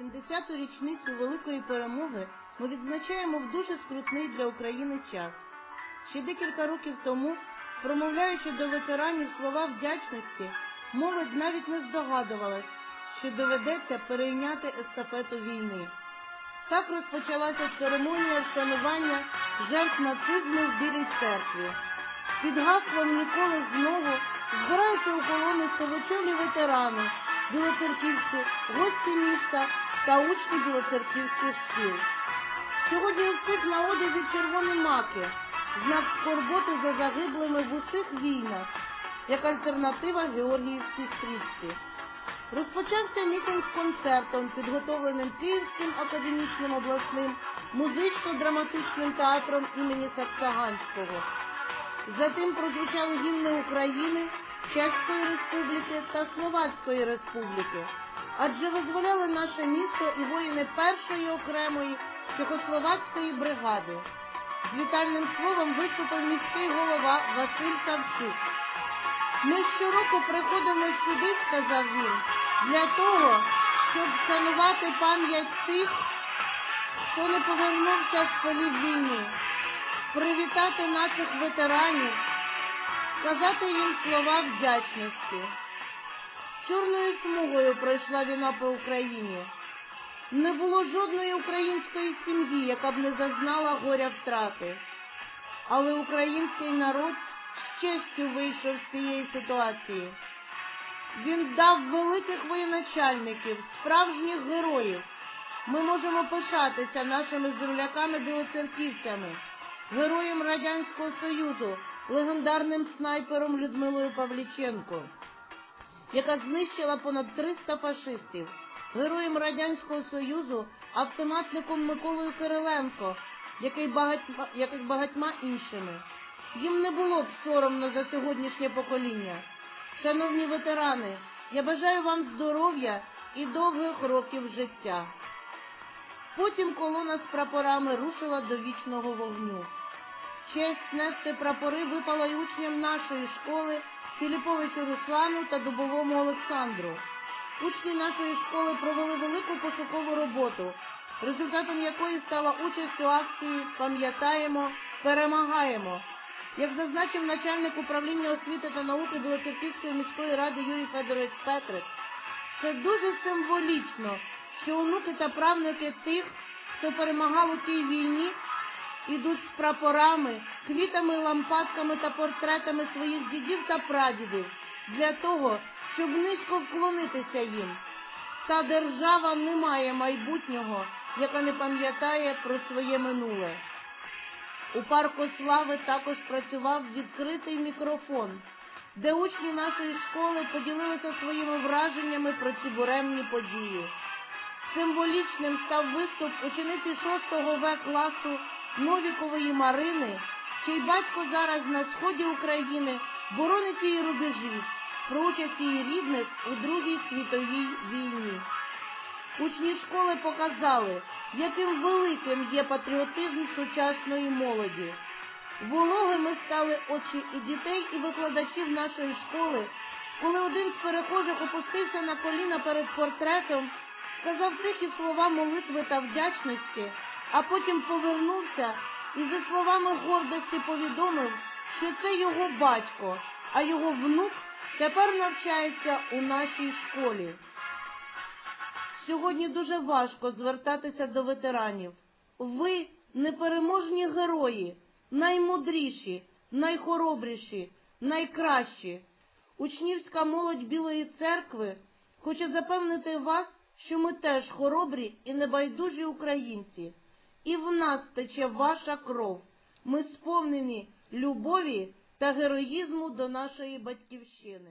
70-ту річницю великої перемоги ми відзначаємо в дуже скрутний для України час. Ще декілька років тому, промовляючи до ветеранів слова вдячності, молодь навіть не здогадувалась, що доведеться перейняти естафету війни. Так розпочалася церемонія вшанування жертв нацизму в Білій церкві. Під гаслом ніколи знову збираються у колони сивочолі ветерани, білоцерківці, гості міста та учні білоцерківських шкіл. Сьогодні у всіх на одязі червоні маки, знак скорботи за загиблими в усіх війнах, як альтернатива Георгіївській стрічці. Розпочався мітинг з концертом, підготовленим Київським академічним обласним музично-драматичним театром імені Саксаганського. Затим прозвучали гімни України, Чеської Республіки та Словацької Республіки, адже визволяли наше місто і воїни першої окремої Чехословацької бригади. З вітальним словом виступив міський голова Василь Савчук. Ми щороку приходимо сюди, сказав він, для того, щоб вшанувати пам'ять тих, хто не повернувся з полів війни, привітати наших ветеранів, сказати їм слова вдячності. Чорною смугою пройшла війна по Україні. Не було жодної української сім'ї, яка б не зазнала горя втрати. Але український народ з честю вийшов з цієї ситуації. Він дав великих воєначальників, справжніх героїв. Ми можемо пишатися нашими земляками-білоцерківцями, героєм Радянського Союзу, легендарним снайпером Людмилою Павліченко, яка знищила понад 300 фашистів, героєм Радянського Союзу, автоматником Миколою Кириленко, який багатьма, яких багатьма іншими. Їм не було б соромно за сьогоднішнє покоління. Шановні ветерани, я бажаю вам здоров'я і довгих років життя. Потім колона з прапорами рушила до вічного вогню. Честь нести прапори випала й учням нашої школи Філіповичу Руслану та Дубовому Олександру. Учні нашої школи провели велику пошукову роботу, результатом якої стала участь у акції Пам'ятаємо, перемагаємо. Як зазначив начальник управління освіти та науки Білоцерківської міської ради Юрій Федорович Петрик, це дуже символічно, що онуки та правнуки тих, хто перемагав у тій війні, ідуть з прапорами, квітами, лампадками та портретами своїх дідів та прадідів для того, щоб низько вклонитися їм. Та держава не має майбутнього, яка не пам'ятає про своє минуле. У парку слави також працював відкритий мікрофон, де учні нашої школи поділилися своїми враженнями про ці буремні події. Символічним став виступ учениці 6 В класу Новікової Марини, чий батько зараз на сході України боронить її рубежі про участь її рідних у Другій світовій війні. Учні школи показали, яким великим є патріотизм сучасної молоді. Вологими стали очі і дітей, і викладачів нашої школи, коли один з перехожих опустився на коліна перед портретом, сказав тихі слова молитви та вдячності, а потім повернувся і за словами гордості повідомив, що це його батько, а його внук тепер навчається у нашій школі. Сьогодні дуже важко звертатися до ветеранів. Ви непереможні герої, наймудріші, найхоробріші, найкращі. Учнівська молодь Білої церкви хоче запевнити вас, що ми теж хоробрі і небайдужі українці. І в нас тече ваша кров. Ми сповнені любові та героїзму до нашої батьківщини.